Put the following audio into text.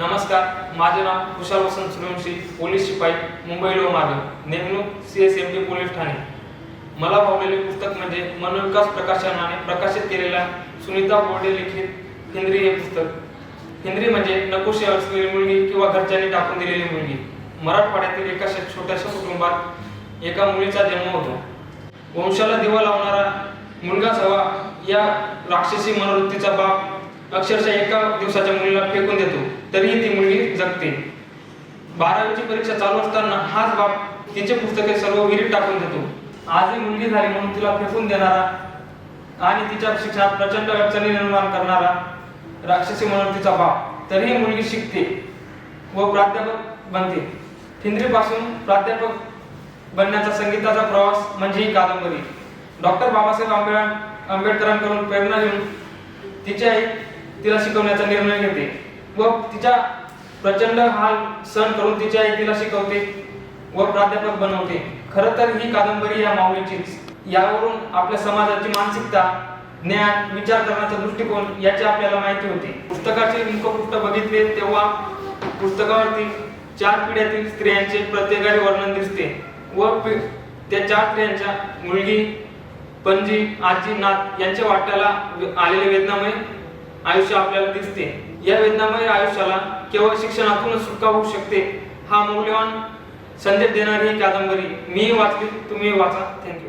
नमस्कार माझे नाव कुशाल वसंत सूर्यवंशी पोलीस शिपाई मुंबई लो नेमणूक C S M T police Thane. मला पावलेले पुस्तक म्हणजे मनोविकास प्रकाशनाने प्रकाशित केलेल्या सुनीता बोर्डे लिखित हिंद्री हे पुस्तक. हिंद्री म्हणजे नकोशी असलेली मुलगी किंवा घरच्यांनी टाकून दिलेली मुलगी. मराठवाड्यातील एका छोट्याशा कुटुंबात एका मुलीचा जन्म होतो. वंशाला दिवा लावणारा मुलगाच हवा या राक्षसी मनोवृत्तीचा बाप अक्षरशः एका दिवसाच्या मुलीला फेकून देतो. तरीही ती मुलगी जगते. बारावीची परीक्षा चालू असताना हाच बाप तिचे पुस्तके सर्व विहिरीत टाकून देतो. आजही मुलगी झाली म्हणून तिला फेकून देणारा आणि तिच्या शिक्षणात प्रचंड अडचणी निर्माण करणारा राक्षसी मनोवृत्तीचा बाप. तरीही मुलगी शिकते व प्राध्यापक बनते. ठिंद्रीपासून प्राध्यापक बनण्याचा संगीताचा प्रवास म्हणजे ही कादंबरी. डॉक्टर बाबासाहेब आंबेड आंबेडकरांकडून प्रेरणा घेऊन तिच्या तिला शिकवण्याचा निर्णय घेते. व तिच्या प्रचंड हाल सहन करून तिच्या आई तिला शिकवते व प्राध्यापक बनवते. खर तर ही कादंबरी या माऊलीचीच. यावरून आपल्या समाजाची मानसिकता ज्ञान विचार करण्याचा दृष्टिकोन याची आपल्याला माहिती होती. पुस्तकाचे मुखपृष्ठ बघितले तेव्हा पुस्तकावरती चार पिढ्यातील स्त्रियांचे प्रत्येकाचे वर्णन दिसते व त्या चार स्त्रियांच्या मुलगी पणजी आजी नात यांच्या वाट्याला आलेले वेदनामय आयुष्य आपल्याला दिसते. या वेदनामय आयुष्याला केवळ शिक्षणातूनच सुटका होऊ शकते. हा मौल्यवान संदेश देणारी ही कादंबरी मी वाचली. तुम्ही वाचा. थँक्यू